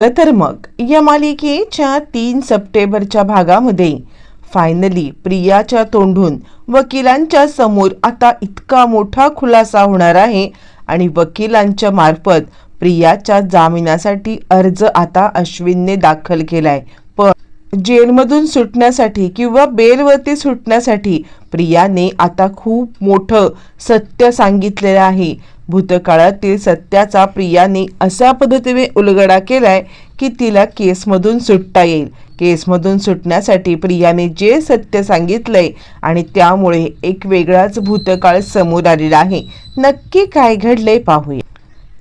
तर मग या मालिकेच्या तीन सप्टेंबरच्या भागामध्ये फायनली प्रियाच्या तोंडून वकिलांच्या समोर आता इतका मोठा खुलासा होणार आहे आणि वकिलांच्या मार्फत प्रियाच्या जामिनासाठी अर्ज आता अश्विनने दाखल केलाय. पण जेलमधून सुटण्यासाठी किंवा बेलवरती सुटण्यासाठी प्रियाने आता खूप मोठं सत्य सांगितलेलं आहे. भूतकाळातील सत्याचा प्रियाने अशा पद्धतीने उलगडा केलाय की तिला केसमधून सुटता येईल. केसमधून सुटण्यासाठी प्रियाने जे सत्य सांगितलंय आणि त्यामुळे एक वेगळाच भूतकाळ समोर आलेला आहे. नक्की काय घडलंय पाहूया.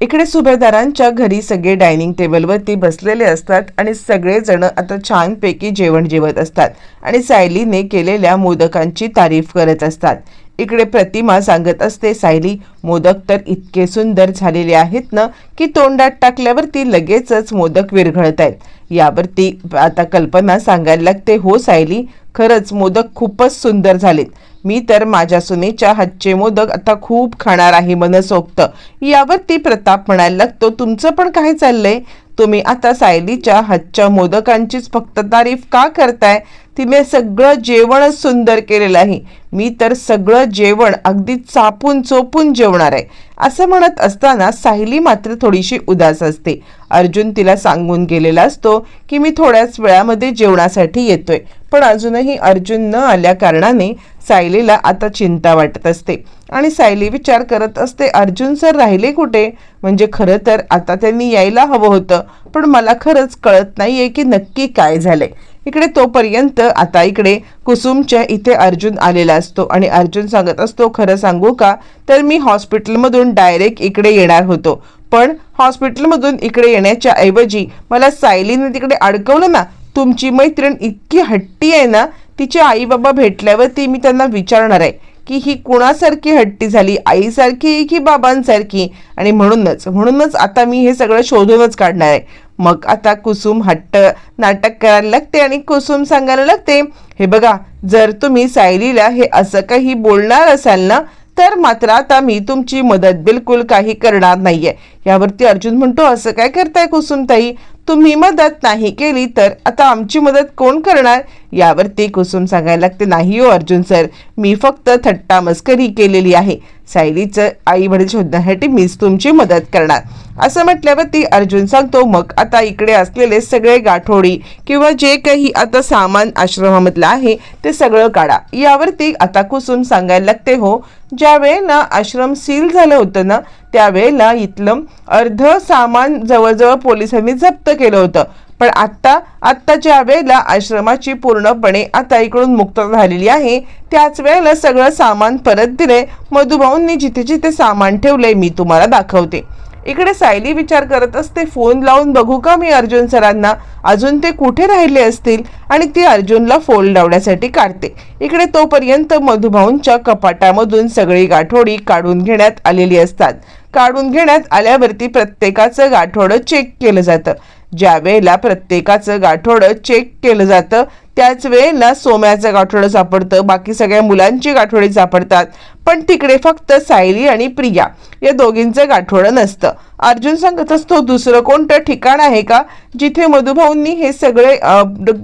इकडे सुभेदारांच्या घरी सगळे डायनिंग टेबलवरती बसलेले असतात आणि सगळेजण आता छानपैकी जेवण जेवत असतात आणि सायलीने केलेल्या मोदकांची तारीफ करत असतात. इकडे प्रतिमा सांगत असते सायली मोदक तर इतके सुंदर झालेले आहेत ना की तोंडात टाकल्यावरती लगेचच मोदक विरघळत आहेत. यावरती आता कल्पना सांगायला लागते हो सायली खरंच मोदक खूपच सुंदर झालेत. मी तर माझ्या सुनेच्या हातचे मोदक आता खूप खाणार आहे मनसोक्त. यावरती प्रताप म्हणायला लागतो तुमचं पण काय चाललंय? तुम्ही आता सायलीच्या हातच्या मोदकांचीच फक्त तारीफ का करताय? तिने सगळं जेवणच सुंदर केलेलं आहे. मी तर सगळं जेवण अगदी चापून चोपून जेवणार आहे. असं म्हणत असताना सायली मात्र थोडीशी उदास असते. अर्जुन तिला सांगून गेलेला असतो की मी थोड्याच वेळामध्ये जेवणासाठी येतोय. पण अजूनही अर्जुन न आल्या कारणाने सायलीला आता चिंता वाटत असते. आणि सायली विचार करत असते अर्जुन सर राहिले कुठे? म्हणजे खरं तर आता त्यांनी यायला हवं होतं. पण मला खरंच कळत नाहीये की नक्की काय झालंय. इकडे तोपर्यंत आता इकडे कुसुमच्या इथे अर्जुन आलेला असतो आणि अर्जुन सांगत असतो खरं सांगू का? तर मी हॉस्पिटलमधून डायरेक्ट इकडे येणार होतो. पण हॉस्पिटलमधून इकडे येण्याच्या ऐवजी मला सायलीने तिकडे अडकवलं ना तुमची मैत्रीण इतकी हट्टी आहे ना तिचे आई बाबा भेटल्यावरती मी त्यांना विचारणार आहे. की ही कुणासारखी हट्टी झाली? आईसारखी की बाबांसारखी? आणि म्हणूनच म्हणूनच आता मी हे सगळं शोधूनच काढणार आहे. मग आता कुसुम हट्ट नाटक करायला लागते आणि कुसुम सांगायला लागते हे बघा जर तुम्ही सायलीला हे असं काही बोलणार असाल ना तर मात्र आता मी तुमची मदत बिलकुल काही करणार नाहीये. यावरती अर्जुन म्हणतो असं काय करताय कुसुमताई? तुम्ही मदत नाही केली तर आता आमची मदत कोण करणार? यावरती कुसुम सांगायला लागते नाही हो अर्जुन सर. मी फक्त थट्टा मस्करी केलेली आहे. सायलीचं आई वडील शोधण्यासाठी मीच तुमची मदत करणार. असं म्हटल्यावरती अर्जुन सांगतो मग आता इकडे असलेले सगळे गाठोडी किंवा जे काही आता सामान आश्रमामधलं आहे ते सगळं काढा. यावरती आता कुसुम सांगायला लागते हो ज्या वेळेला आश्रम सील झालं होतं ना त्यावेळेला इथलं अर्ध सामान जवळजवळ पोलिसांनी जप्त केलं होतं. पण आत्ता आत्ताच्या वेळेला आश्रमाची पूर्णपणे आता इकडून मुक्तता झालेली आहे त्याच वेळेला सगळं सामान परत दिले मधुभाऊंनी जिथे जिथे सामान ठेवलंय मी तुम्हाला दाखवते. इकडे सायली विचार करत असते फोन लावून बघू का मी अर्जुन सरांना? अजून ते कुठे राहिले असतील? आणि ती अर्जुनला फोन लावण्यासाठी काढते. इकडे तोपर्यंत मधुभाऊंच्या कपाटामधून सगळी गाठोडी काढून घेण्यात आलेली असतात. काढून घेण्यात आल्यावरती प्रत्येकाचं गाठोडं चेक केलं जातं. ज्या वेळेला प्रत्येकाचं गाठोडं चेक केलं जातं त्याच वेळेला सोम्याचं गाठोडं सापडतं बाकी सगळ्या मुलांची गाठोडी सापडतात. पण तिकडे फक्त सायली आणि प्रिया या दोघींचं गाठोडं नसतं. अर्जुन सांगत असतो दुसरं कोणतं ठिकाण आहे का जिथे मधुभाऊंनी हे सगळे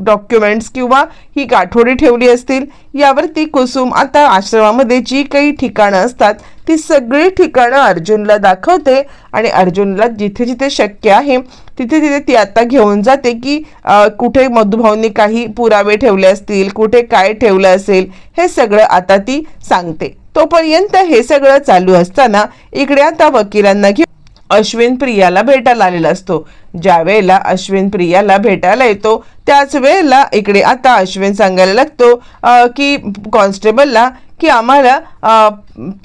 डॉक्युमेंट्स किंवा ही गाठोडी ठेवली असतील? यावरती कुसुम आता आश्रमामध्ये जी काही ठिकाणं असतात ती सगळी ठिकाणं अर्जुनला दाखवते आणि अर्जुनला जिथे जिथे शक्य आहे तिथे तिथे ती आता घेऊन जाते की कुठे मधुभाऊंनी काही पुरावे ठेवले असतील कुठे काय ठेवलं असेल हे सगळं आता ती सांगते. तोपर्यंत हे सगळं चालू असताना इकडे आता वकिलांना घेऊन अश्विन प्रियाला भेटायला आलेला असतो. ज्या वेळेला अश्विन प्रियाला भेटायला येतो त्याच वेळेला इकडे आता अश्विन सांगायला लागतो की कॉन्स्टेबलला की आम्हाला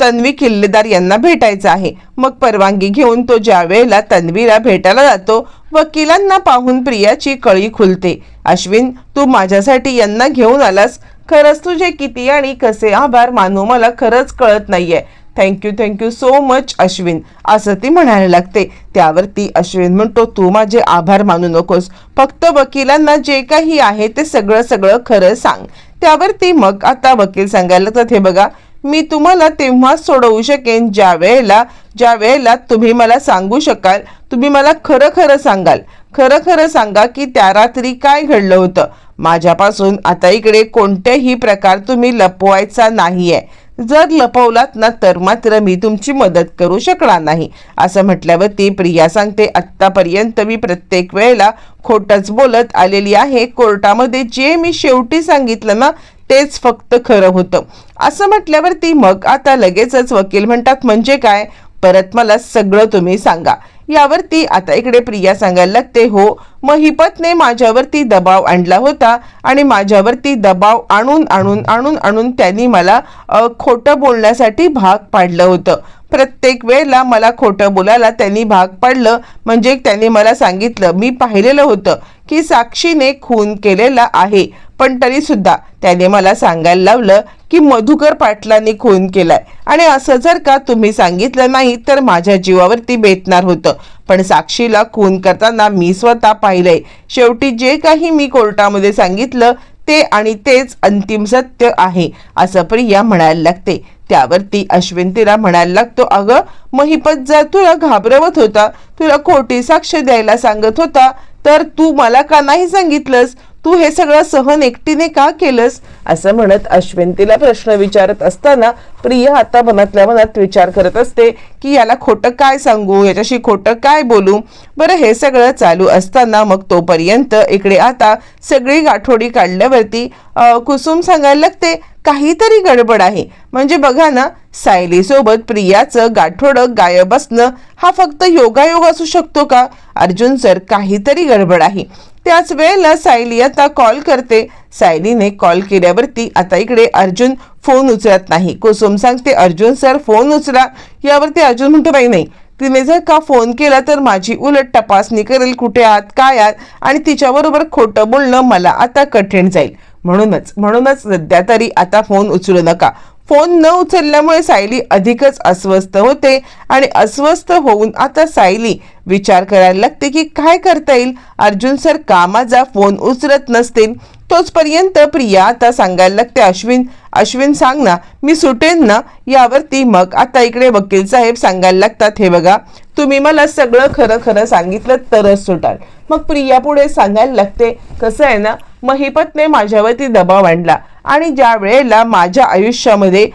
तन्वी किल्लेदार यांना भेटायचं आहे. मग परवानगी घेऊन तो ज्या वेळेला तन्वीला भेटायला जातो वकिलांना पाहून प्रियाची कळी खुलते. अश्विन तू माझ्यासाठी यांना घेऊन आलास? खरंच तुझे किती आणि कसे? आभार मानू मला खरंच कळत नाहीये. Thank you thank you so much Ashwin. असं ती म्हणायला लागते. त्यावरती अश्विन म्हणतो तू माझे आभार मानू नकोस. फक्त वकिलांना जे काही आहे ते सगळं सगळं खरं सांग. त्यावरती मग आता वकील सांगायला लागतात हे बघा मी तुम्हाला तेव्हाच सोडवू शकेन ज्या वेळेला ज्या वेळेला तुम्ही मला सांगू शकाल. तुम्ही मला खरं खरं सांगाल. खरं खरं सांगा की त्या रात्री काय घडलं होतं. माझ्यापासून आता इकडे कोणत्याही प्रकार तुम्ही लपवायचा नाही आहे जर लपवलात ना तर मात्र मी तुमची मदत करू शकणार नाही. असं म्हटल्यावरती प्रिया सांगते आत्तापर्यंत मी प्रत्येक वेळेला खोटंच बोलत आलेली आहे. कोर्टामध्ये जे मी शेवटी सांगितलं ना तेच फक्त खरं होतं. असं म्हटल्यावरती मग आता लगेचच वकील म्हणतात म्हणजे काय? परत मला सगळं तुम्ही सांगा. यावरती आता इकडे प्रिया सांगायला लागते हो महिपतने माझ्यावरती दबाव आणला होता आणि माझ्यावरती दबाव आणून आणून आणून आणून त्यांनी मला खोटं बोलण्यासाठी भाग पाडलं होतं. प्रत्येक वेळेला मला खोटं बोलायला त्यांनी भाग पाडलं. म्हणजे त्यांनी मला सांगितलं मी पाहिलेलं होतं. की साक्षीने खून केलेला आहे. पण तरी सुद्धा त्याने मला सांगायला लावलं की मधुकर पाटलांनी खून केलाय. आणि असं जर का तुम्ही सांगितलं नाही तर माझ्या जीवावरती बेतणार होतं. पण साक्षीला खून करताना मी स्वतः पाहिलंय. शेवटी जे काही मी कोर्टामध्ये सांगितलं ते आणि तेच अंतिम सत्य आहे असं प्रिया म्हणायला लागते. त्यावरती अश्विन तिला म्हणायला लागतो अगं महिपत जर तुला घाबरवत होता तुला खोटी साक्ष द्यायला सांगत होता तर तू मला का नाही सांगितलंस? तू हे सगळं सहन एकटीने का केलंस? असं म्हणत अश्विन तिला प्रश्न विचारत असताना प्रिया आता मनातल्या मनात विचार करत असते की याला खोटं काय सांगू? याच्याशी खोटं काय बोलू? बरं हे सगळं चालू असताना मग तोपर्यंत इकडे आता सगळी गाठोडी काढल्यावरती कुसुम सांगायला लागते काहीतरी गडबड आहे. म्हणजे बघा ना सायलीसोबत प्रियाचं गाठोडं गायब असणं हा फक्त योगायोग असू शकतो का? अर्जुन सर काहीतरी गडबड आहे. त्याच वेळेला सायली आता कॉल करते. सायलीने कॉल केल्यावरती आता इकडे अर्जुन फोन उचलत नाही. कुसुम सांगते अर्जुन सर फोन उचला. यावरती अर्जुन म्हणतो बाई नाही. तिने जर का फोन केला तर माझी उलट तपासणी करेल कुठे आहात काय आहात? आणि तिच्याबरोबर खोटं बोलणं मला आता कठीण जाईल. म्हणूनच म्हणूनच सध्या तरी आता फोन उचलू नका. फोन न उचलल्यामुळे सायली अधिकच अस्वस्थ होते आणि अस्वस्थ होऊन आता सायली विचार करायला लागते की काय करता येईल? अर्जुन सर का माझा फोन उचलत नसतील. तोचपर्यंत प्रिया आता सांगायला लागते अश्विन अश्विन सांग ना मी सुटेन ना यावरती मग आता इकडे वकील साहेब सांगायला लागतात हे बघा तुम्ही मला सगळं खरं खरं सांगितलं तरच सुटाल. मग प्रिया पुढे सांगायला लागते कसं आहे ना महिपतने माझ्यावरती दबाव आणला. आणि ज्या वेळेला माझ्या आयुष्यामध्ये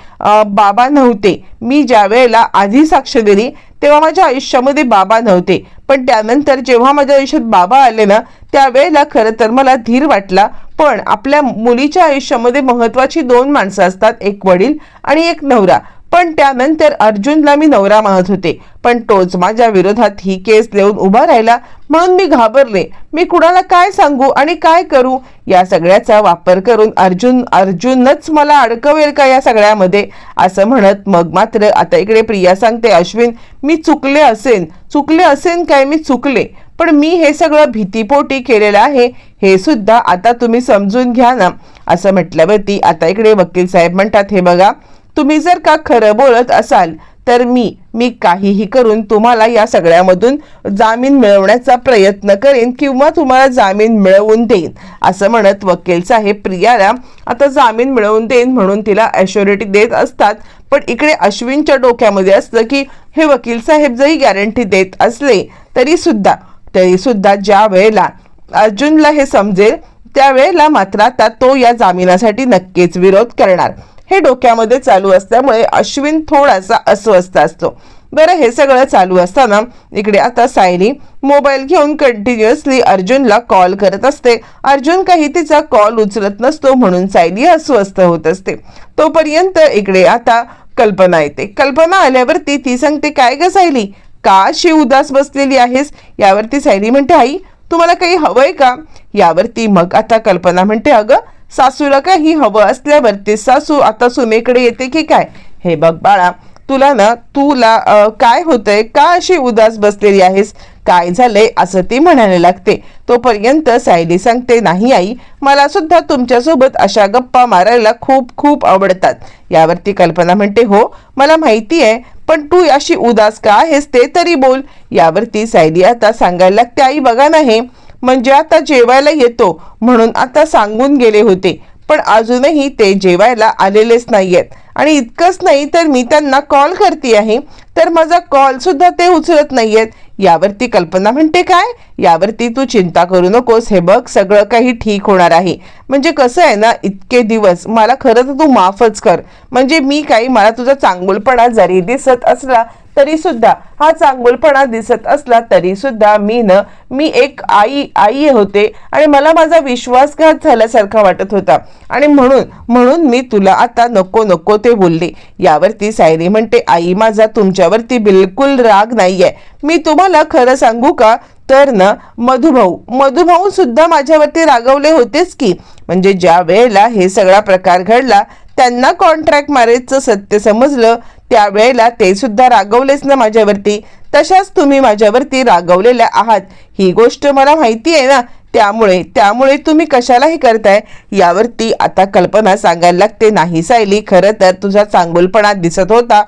बाबा नव्हते मी ज्या वेळेला आधी साक्ष दिली तेव्हा माझ्या आयुष्यामध्ये बाबा नव्हते. पण त्यानंतर जेव्हा माझ्या आयुष्यात बाबा आले ना त्यावेळेला खरं तर मला धीर वाटला. पण आपल्या मुलीच्या आयुष्यामध्ये महत्त्वाची दोन माणसं असतात एक वडील आणि एक नवरा. पण त्यानंतर अर्जुनला मी नवरा मानत होते. पण तोच माझ्या विरोधात ही केस देऊन उभा राहिला. म्हणून मी घाबरले. मी कुणाला काय सांगू आणि काय करू? या सगळ्याचा वापर करून अर्जुन अर्जुनच मला अडकवेल का या सगळ्यामध्ये? असं म्हणत मग मात्र आता इकडे प्रिया सांगते अश्विन मी चुकले असेन. चुकले असेन काय? मी चुकले. पण मी हे सगळं भीतीपोटी केलेलं आहे हे सुद्धा आता तुम्ही समजून घ्या ना. असं म्हटल्यावरती आता इकडे वकील साहेब म्हणतात हे बघा तुम्ही जर का खरं बोलत असाल तर मी मी काहीही करून तुम्हाला या सगळ्यामधून जामीन मिळवण्याचा प्रयत्न करेन किंवा तुम्हाला जामीन मिळवून देईन. असं म्हणत वकील साहेब प्रियाला आता जामीन मिळवून देईन म्हणून तिला ॲश्युरिटी देत असतात. पण इकडे अश्विनच्या डोक्यामध्ये असतं की हे वकील साहेब जरी गॅरंटी देत असले तरीसुद्धा तरीसुद्धा ज्या वेळेला अर्जुनला हे समजेल त्यावेळेला मात्र आता तो या जामिनासाठी नक्कीच विरोध करणार. हे डोक्यामध्ये चालू असल्यामुळे अश्विन थोडासा अस्वस्थ असतो. बरं हे सगळं चालू असताना इकडे आता सायली मोबाईल घेऊन कंटिन्युअसली अर्जुनला कॉल करत असते. अर्जुन काही तिचा कॉल उचलत नसतो म्हणून सायली अस्वस्थ होत असते. तोपर्यंत इकडे आता कल्पना येते. कल्पना आल्यावरती ती सांगते काय ग सायली? का अशी उदास बसलेली आहेस? यावरती सायली म्हणते आई तुम्हाला काही हवंय का? यावरती मग आता कल्पना म्हणते अगं सासूला काही हवं असल्यावरती सासू आता सुनेकडे येते की काय? हे बघ बाळा तुला ना तुला काय होतंय? का अशी उदास बसलेली आहेस? काय झालंय? असं ती म्हणायला लागते. तोपर्यंत सायली सांगते नाही आई मला सुद्धा तुमच्यासोबत अशा गप्पा मारायला खूप खूप आवडतात. यावरती कल्पना म्हणते हो मला माहिती आहे पण तू अशी उदास का आहेस ते तरी बोल. यावरती सायली आता सांगायला लागते आई बघा ना हे म्हणजे आता जेवायला येतो म्हणून आता सांगून गेले होते. पण अजूनही ते जेवायला आलेलेच नाही आहेत आणि इतकंच नाही तर मी त्यांना कॉल करते आहे. तर माझा कॉल सुद्धा ते उचलत नाही आहेत यावरती कल्पना म्हणते काय? यावरती तू चिंता करू नकोस. हे बघ सगळं काही ठीक होणार आहे. म्हणजे कसं आहे ना इतके दिवस मला खरं तर तू माफच कर. म्हणजे मी काही मला तुझा चांगुलपणा जरी दिसत असला तरी सुद्धा हा चांगुलपणा दिसत असला तरी सुद्धा मी न मी एक आई आई होते आणि मला माझा विश्वासघात झाल्यासारखा वाटत होता. आणि म्हणून म्हणून मी तुला आता नको नको ते बोलले. यावरती सायरी म्हणते आई माझा तुमच्यावरती बिलकुल राग नाहीये. मी तुम्हाला खरं सांगू का? तर ना मधुभाऊ मधुभाऊ सुद्धा माझ्यावरती रागवले होतेच की. म्हणजे ज्या वेळेला हे सगळा प्रकार घडला त्यांना कॉन्ट्रॅक्ट मॅरेजचं सत्य समजलं त्यावेळेला ते सुद्धा रागवलेच ना माझ्यावरती. तशाच तुम्ही माझ्यावरती रागवलेल्या आहात. ही गोष्ट मला माहिती आहे ना. त्यामुळे त्यामुळे तुम्ही कशाला हे करताय यावरती आता कल्पना सांगायला लागते. नाही सायली खरं तर तुझा चांगुलपणा दिसत होता.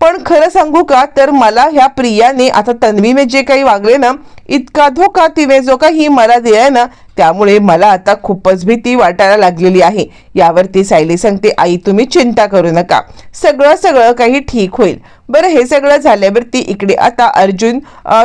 पण खरं सांगू का तर मला ह्या प्रियाने आता तन्वीने जे काही वागले ना इतका धोका तिने जो काही मला दिलाय ना त्यामुळे मला आता खूपच भीती वाटायला लागलेली आहे. यावरती सायली सांगते आई तुम्ही चिंता करू नका. सगळं सगळं काही ठीक होईल. बरं हे सगळं झाल्यावरती इकडे आता अर्जुन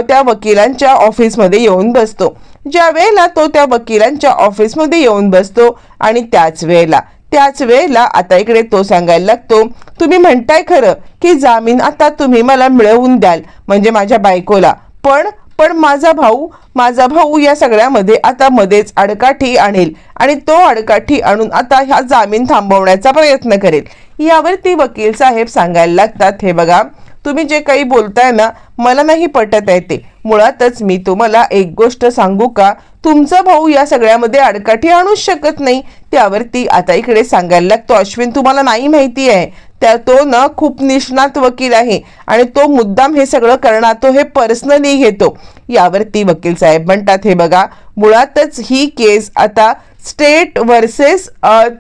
त्या वकिलांच्या ऑफिसमध्ये येऊन बसतो. ज्या वेळेला तो त्या वकिलांच्या ऑफिसमध्ये येऊन बसतो आणि त्याच वेळेला त्याच वेळेला आता इकडे तो सांगायला लागतो तुम्ही म्हणताय खरं की जामीन आता तुम्ही मला मिळवून द्याल म्हणजे माझ्या बायकोला. पण पण माझा भाऊ माझा भाऊ या सगळ्यामध्ये आता मध्येच अडकाठी आणेल आणि तो अडकाठी आणून आता ह्या जामीन थांबवण्याचा प्रयत्न करेल. यावरती वकील साहेब सांगायला लागतात हे बघा तुम्ही जे काही बोलताय ना मला नाही पटत आहे ते. मुळातच मी तुम्हाला एक गोष्ट सांगू का? तुमचा भाऊ या सगळ्यामध्ये अडकाठी आणूच शकत नाही. त्यावरती आता इकडे सांगायला लागतो अश्विन तुम्हाला नाही माहिती आहे. त्या तो ना खूप निष्णात वकील आहे. आणि तो मुद्दाम हे सगळं करणार तो हे पर्सनली घेतो. यावरती वकील साहेब म्हणतात हे बघा मुळातच ही केस आता स्टेट वर्सेस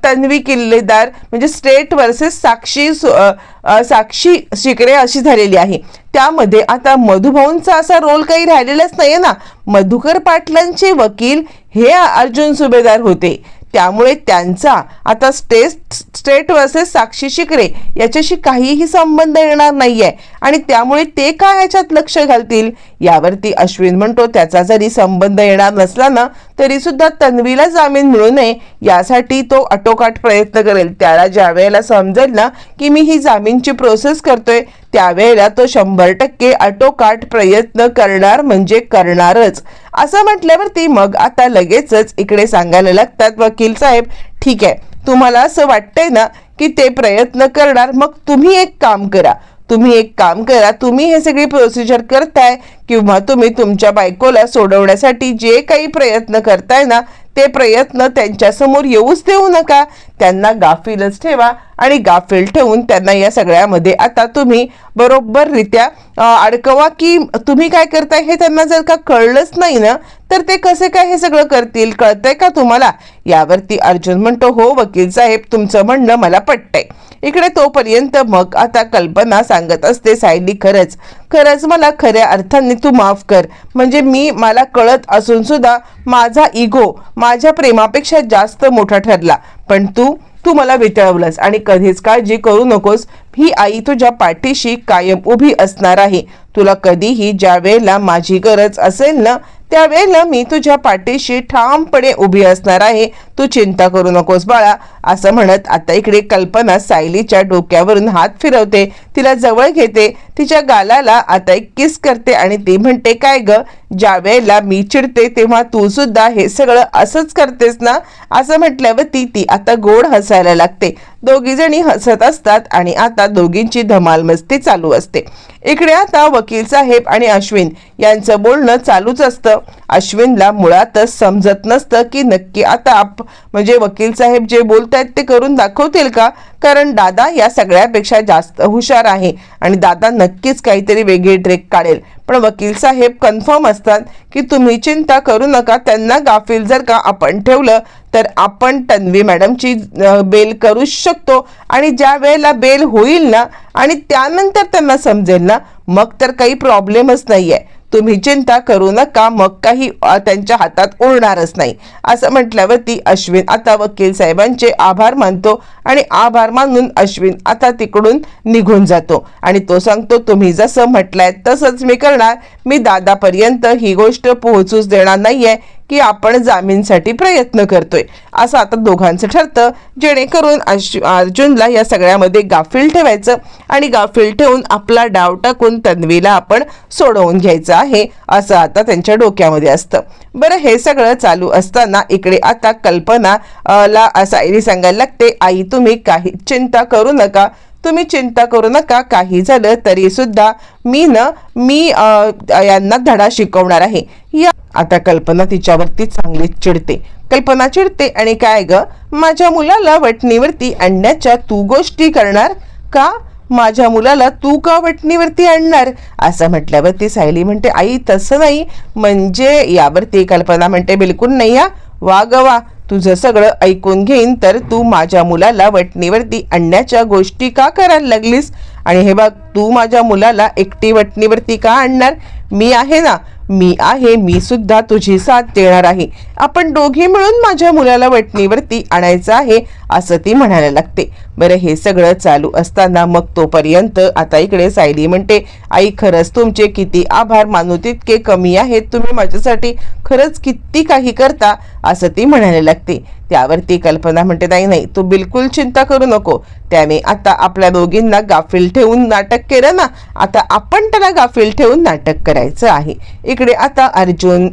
तन्वी किल्लेदार म्हणजे स्टेट वर्सेस साक्षी साक्षी शिकरे अशी झालेली आहे. त्यामध्ये आता मधुभाऊंचा असा रोल काही राहिलेलाच नाहीये ना. मधुकर पाटलांचे वकील हे अर्जुन सुभेदार होते. त्यामुळे त्यांचा आता state state versus Sakshi Shikre याच्याशी काहीही संबंध येणार नाही आहे आणि त्यामुळे ते का ह्याच्यात लक्ष घालतील? यावरती अश्विन म्हणतो त्याचा जरी संबंध येणार नसला ना तरीसुद्धा तन्वीला जामीन मिळू नये यासाठी तो अटोकाट प्रयत्न करेल. त्याला ज्या वेळेला समजेल ना की मी ही जामीनची प्रोसेस करतोय त्यावेळेला तो शंभर टक्के आटोकाट प्रयत्न करणार म्हणजे करणारच. असं म्हटल्यावरती मग आता लगेचच इकडे सांगायला लागतात वकील साहेब ठीक आहे. तुम्हाला असं वाटतंय ना की ते प्रयत्न करणार मग तुम्ही एक काम करा. तुम्ही एक काम करा तुम्ही हे सगळी प्रोसिजर करताय किंवा तुम्ही तुमच्या बायकोला सोडवण्यासाठी जे काही प्रयत्न करताय ना ते प्रयत्न त्यांच्यासमोर येऊच देऊ नका. त्यांना गाफीलच ठेवा आणि गाफील ठेवून त्यांना या सगळ्यामध्ये आता तुम्ही बरोबररित्या अडकवा की तुम्ही काय करताय हे त्यांना जर का कळलंच नाही ना तर ते कसे काय हे सगळं करतील कळतंय का तुम्हाला? यावरती अर्जुन म्हणतो हो वकील साहेब तुमचं म्हणणं मला पटतंय. इकडे तोपर्यंत मग आता कल्पना सांगत असते सायली खरंच खरंच मला खऱ्या अर्थाने तू माफ कर. म्हणजे मी मला कळत असून सुद्धा माझा इगो माझ्या प्रेमापेक्षा जास्त मोठा ठरला. पण तू तू मला वितळवलंस आणि कधीच काळजी करू नकोस. ही आई तुझ्या पाठीशी कायम उभी असणार आहे. तुला कधीही ज्या वेळेला माझी गरज असेल ना त्यावेळेला मी तुझ्या पाठीशी ठामपणे उभी असणार आहे. तू चिंता करू नकोस बाळा असं म्हणत आता इकडे कल्पना सायलीच्या डोक्यावरून हात फिरवते. तिला जवळ घेते. तिच्या गालाला आता एक किस करते आणि ती म्हणते काय ग? ज्या वेळेला मी चिडते तेव्हा तू सुद्धा हे सगळं असंच करतेस ना? असं म्हटल्यावर ती ती आता गोड हसायला लागते. दोघी जणी हसत असतात आणि आता दोघींची धमाल मस्ती चालू असते. इकडे आता वकील साहेब आणि अश्विन यांचं बोलणं चालूच असतं. अश्विनला मुळातच समजत नसतं की नक्की आता आप म्हणजे वकील साहेब जे बोलतायत ते करून दाखवतील का? कारण दादा या सगळ्यापेक्षा जास्त हुशार आहे आणि दादा नक्कीच काहीतरी वेगळी ट्रेक काढेल. पण वकील साहेब कन्फर्म असतात की तुम्ही चिंता करू नका त्यांना गाफील जर का आपण ठेवलं तर आपण तन्वी मॅडमची बेल करू शकतो. आणि ज्या वेळेला बेल होईल ना आणि त्यानंतर त्यांना समजेल ना मग तर काही प्रॉब्लेमच नाहीये. तुम्ही चिंता करू नका मग काही त्यांच्या हातात उरणारच नाही. असं म्हटल्यावरती अश्विन आता वकील साहेबांचे आभार मानतो आणि आभार मानून अश्विन आता तिकडून निघून जातो. आणि तो सांगतो तुम्ही जसं म्हटलंय तसंच मी करणार. मी दादापर्यंत ही गोष्ट पोहोचूच देणार नाहीये. की आपण जामीनसाठी प्रयत्न करतोय. असं आता दोघांचं ठरतं. जेणेकरून अश अर्जुनला या सगळ्यामध्ये गाफील ठेवायचं आणि गाफील ठेवून आपला डाव टाकून तन्वीला आपण सोडवून घ्यायचं आहे असं आता त्यांच्या डोक्यामध्ये असतं. बरं हे सगळं चालू असताना इकडे आता कल्पना ला सायरी सांगायला लागते आई तुम्ही काही चिंता करू नका. तुम्ही चिंता करू नका. काही झालं तरीसुद्धा मी न मी यांना धडा शिकवणार आहे. या आता कल्पना तिच्यावरती चांगलीच चिडते. कल्पना चिडते आणि काय ग? माझ्या मुलाला वटणीवरती आणण्याच्या तू गोष्टी करणार का? माझ्या मुलाला तू का वटणीवरती आणणार? असं म्हटल्यावरती सायली म्हणते आई तसं नाही. म्हणजे यावरती कल्पना म्हणते बिलकुल नाही या वा ग वा. तुझं सगळं ऐकून घेईन तर तू माझ्या मुलाला वटणीवरती आणण्याच्या गोष्टी का करायला लागलीस? आणि हे बघ तू माझ्या मुलाला एकटी वटणीवरती का आणणार? मी आहे ना. मी आहे मी सुद्धा तुझी साथ देणार आहे. आपण दोघी मिळून माझ्या मुलाला वटणीवरती आणायचं आहे असं ती म्हणायला लागते. बरं हे सगळं चालू असताना मग तोपर्यंत आता इकडे सायली म्हणते आई खरंच तुमचे किती आभार. मानू तितके कमी आहेत. तुम्ही माझ्यासाठी खरंच किती काही करता असं ती म्हणायला लागते. त्यावरती कल्पना म्हणते नाही नाही तू बिलकुल चिंता करू नको. त्याने आता आपल्या दोघींना गाफील ठेवून नाटक केलं ना आता आपण त्याला गाफील ठेवून नाटक करायचं आहे. इकडे आता अर्जुन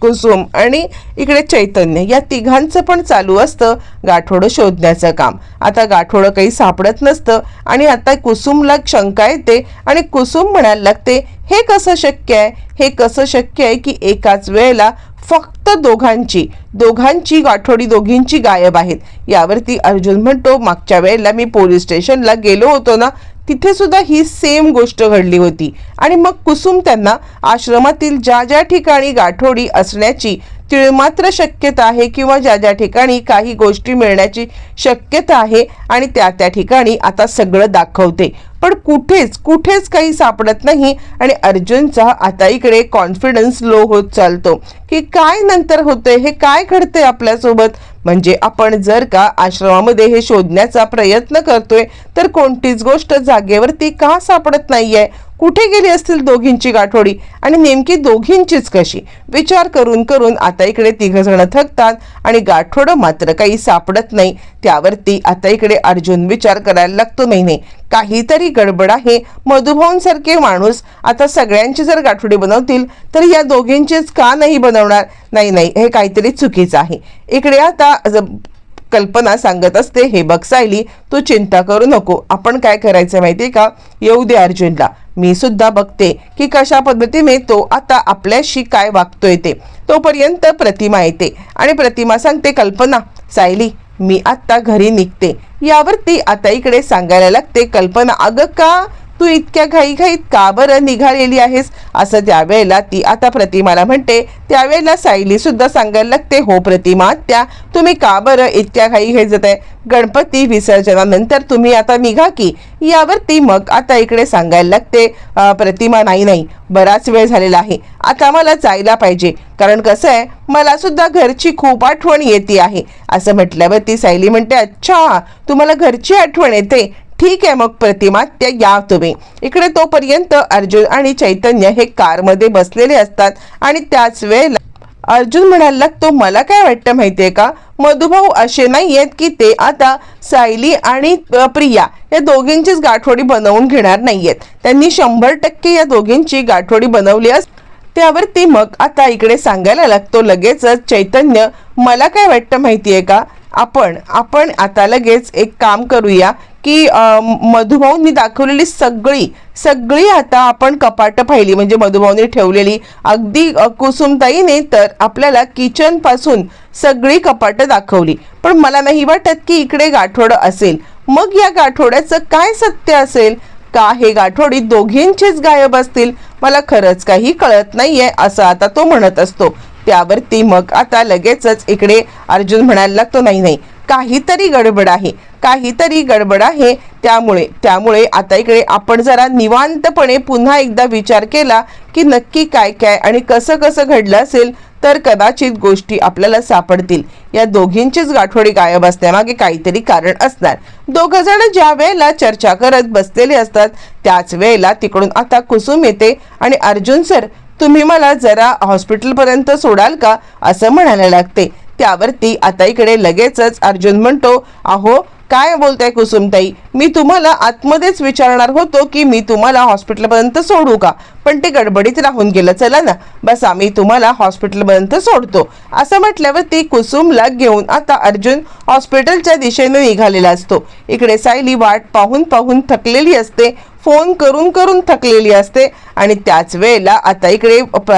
कुसुम आणि इकडे चैतन्य या तिघांचं पण चालू असतं गाठोडं शोधण्याचं काम. आता गाठोडं काही सापडत नसतं आणि आता कुसुमला शंका येते आणि कुसुम म्हणायला लागते हे कसं शक्य आहे? हे कसं शक्य आहे की एकाच वेळेला फक्त दोघांची दोघांची गाठोडी दोघींची गायब आहेत. यावरती अर्जुन म्हणतो मागच्या वेळेला मी पोलीस स्टेशनला गेलो होतो ना तिथे सुद्धा ही सेम गोष्ट घडली होती. आणि मग कुसुम त्यांना आश्रमातील ज्या ज्या ठिकाणी गाठोडी असण्याची तिळमात्र शक्यता आहे किंवा ज्या ज्या ठिकाणी काही गोष्टी मिळण्याची शक्यता आहे आणि त्या त्या ठिकाणी आता सगळं दाखवते. पण कुठेच कुठेच काही सापडत नाही आणि अर्जुनचा आता इकडे कॉन्फिडन्स लो होत चालतो. की काय नंतर होते हे काय घडतंय आपल्यासोबत? म्हणजे आपण जर का आश्रमामध्ये हे शोधण्याचा प्रयत्न करतोय तर कोणतीच गोष्ट जागेवरती का सापडत नाहीये? कुठे गेली असतील दोघींची गाठोडी? आणि नेमकी दोघींचीच कशी? विचार करून करून आता इकडे तिघंजणं थकतात आणि गाठोडं मात्र काही सापडत नाही. त्यावरती आता इकडे अर्जुन विचार करायला लागतो नाही नाही काहीतरी गडबड आहे. मधुभाऊंसारखे माणूस आता सगळ्यांची जर गाठोडी बनवतील तर या दोघींचेच का नाही बनवणार? नाही नाही हे काहीतरी चुकीचं आहे. इकडे आता कल्पना सांगत असते हे बघ सायली तू चिंता करू नको. आपण काय करायचं माहिती का? येऊ दे अर्जुनला. मी सुद्धा बघते की कशा पद्धतीने तो आता आपल्याशी काय वागतोय ते. तोपर्यंत प्रतिमा येते आणि प्रतिमा सांगते कल्पना सायली मी आत्ता घरी निघते. यावरती आता इकडे सांगायला लागते. कल्पना अगं का? तू इतक्या घाईघाईत का बरं निघालेली आहेस? असं त्यावेळेला ती आता प्रतिमाला म्हणते त्यावेळेला सायली सुद्धा सांगायला लागते हो प्रतिमा त्या तुम्ही का बरं इतक्या घाई घाई जात आहे? गणपती विसर्जनानंतर तुम्ही आता निघा की. यावरती मग आता इकडे सांगायला लागते प्रतिमा नाही नाही बराच वेळ झालेला आहे आता मला जायला पाहिजे. कारण कसं आहे मला सुद्धा घरची खूप आठवण येते आहे. असं म्हटल्यावर ती सायली म्हणते अच्छा तुम्हाला घरची आठवण येते. ठीक आहे मग प्रतिमा त्या या तुम्ही. इकडे तोपर्यंत अर्जुन आणि चैतन्य हे कारमध्ये बसलेले असतात आणि त्याच वेळेला अर्जुन म्हणाला लागतो मला काय वाटतं माहितीये का? मधुभाऊ असे नाही आहेत की ते आता सायली आणि प्रिया या दोघींचीच गाठोडी बनवून घेणार नाहीयेत. त्यांनी शंभर टक्के या दोघींची गाठोडी बनवली अस त्यावरती मग आता इकडे सांगायला लागतो लगेचच चैतन्य मला काय वाटतं माहितीये का? आपण आपण आता लगेच एक काम करूया. की अ, मधुभाऊंनी दाखवलेली सगळी सगळी आता आपण कपाटं पाहिली. म्हणजे मधुभाऊंनी ठेवलेली. अगदी कुसुमताईने तर आपल्याला किचनपासून सगळी कपाटं दाखवली. पण मला नाही वाटत की इकडे गाठोडं असेल. मग या गाठोड्याचं काय सत्य असेल? का हे गाठोडी दोघींचेच गायब असतील? मला खरंच काही कळत नाहीये असं आता तो म्हणत असतो. त्यावरती मग आता लगेचच इकडे अर्जुन म्हणायला लागतो नाही नाही. काहीतरी गडबड आहे. काहीतरी गडबड आहे. त्यामुळे त्यामुळे आता इकडे आपण जरा निवांतपणे पुन्हा एकदा विचार केला की नक्की काय काय आणि कसं कसं घडलं असेल तर कदाचित गोष्टी आपल्याला सापडतील. या दोघींचीच गाठोडी गायब असण्यामागे काहीतरी कारण असणार. दोघ जण ज्या वेळेला चर्चा करत बसलेले असतात त्याच वेळेला तिकडून आता कुसुम येते आणि अर्जुन सर तुम्ही मला जरा हॉस्पिटलपर्यंत सोडाल का? असं म्हणायला लागते. त्यावरती आता इकडे लगेचच अर्जुन म्हणतो अहो काय बोलताय कुसुमताई? मी तुम्हाला आतमध्येच विचारणार होतो की मी तुम्हाला हॉस्पिटलपर्यंत सोडू का? पण ते गडबडीत राहून गेलं. चला ना बस आम्ही तुम्हाला हॉस्पिटलपर्यंत सोडतो. असं म्हटल्यावरती कुसुमला घेऊन आता अर्जुन हॉस्पिटलच्या दिशेने निघालेला असतो. इकडे सायली वाट पाहून पाहून थकलेली असते फोन करून करून थकलेली असते आणि त्याच वेळेला आता इकडे प-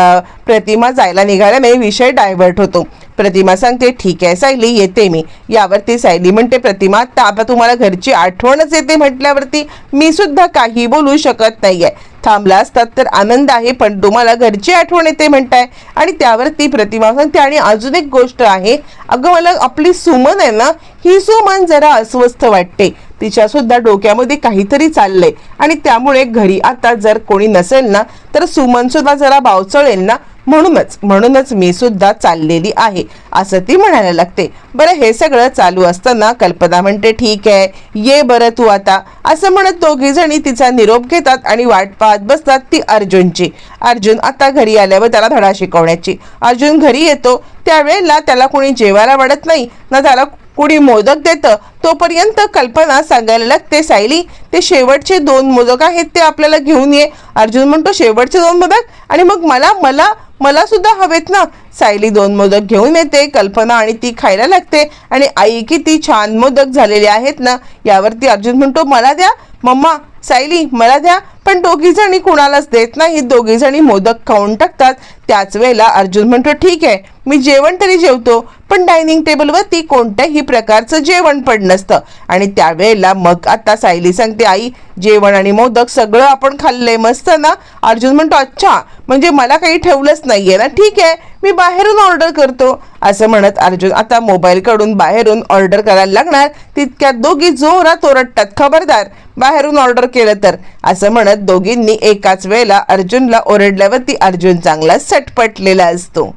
प्रतिमा जायला निघाल्याने विषय डायव्हर्ट होतो. प्रतिमा सांगते ठीक आहे सायली येते मी. यावरती सायली म्हणते प्रतिमा आता आता तुम्हाला घरची आठवणच येते म्हटल्यावरती मी सुद्धा काही बोलू शकत नाही आहे थांबला असतात तर आनंद आहे पण तुम्हाला घरची आठवण येते म्हणताय. आणि त्यावर ती प्रतिमा सांगते आणि अजून एक गोष्ट आहे अगं मला आपली सुमन आहे ना ही सुमन जरा अस्वस्थ वाटते. तिच्या सुद्धा डोक्यामध्ये काहीतरी चाललंय. आणि त्यामुळे घरी आता जर कोणी नसेल ना तर सुमन सुद्धा जरा बावचळेल ना. म्हणूनच म्हणूनच मी सुद्धा चाललेली आहे असं ती म्हणायला लागते. बरं हे सगळं चालू असताना कल्पना म्हणते ठीक आहे ये बरं तू आता. असं म्हणत दोघीजणी तिचा निरोप घेतात आणि वाट पाहत बसतात ती अर्जुनची. अर्जुन आता घरी आल्यावर त्याला धडा शिकवण्याची. अर्जुन घरी येतो. त्यावेळेला त्याला कोणी जेवायला वाढत नाही. ना त्याला कुणी मोदक देतं. तोपर्यंत कल्पना सांगायला लागते सायली ते शेवटचे दोन मोदक आहेत ते आपल्याला घेऊन ये. अर्जुन म्हणतो शेवटचे दोन मोदक? आणि मग मला मला मला सुद्धा हवेत ना. सायली दोन मोदक घेऊन येते कल्पना आणि ती खायला लागते. आणि आई किती छान मोदक झालेले आहेत ना. यावरती अर्जुन म्हणतो मला द्या. मम्मा सायली मला द्या. पण दोघी जणी कुणालाच देत नाही दोघी जणी मोदक खाऊन टाकतात. त्याच वेळेला अर्जुन म्हणतो ठीक आहे. मी जेवण तरी जेवतो पण डायनिंग टेबलवरती कोणत्याही प्रकारचं जेवण पण नसतं. आणि त्यावेळेला मग आता सायली सांगते आई जेवण आणि मोदक सगळं आपण खाल्लंय मस्त ना? अर्जुन म्हणतो अच्छा म्हणजे मला काही ठेवलंच नाहीये ना ठीक आहे मी बाहेरून ऑर्डर करतो. असं म्हणत अर्जुन आता मोबाईलकडून बाहेरून ऑर्डर करायला लागणार. तितक्यात दोघी जोरात ओरडतात खबरदार बाहेरून ऑर्डर केलं तर. असं म्हणत दोघींनी एकाच वेळेला अर्जुनला ओरडल्यावरती अर्जुन चांगला सटपटलेला असतो.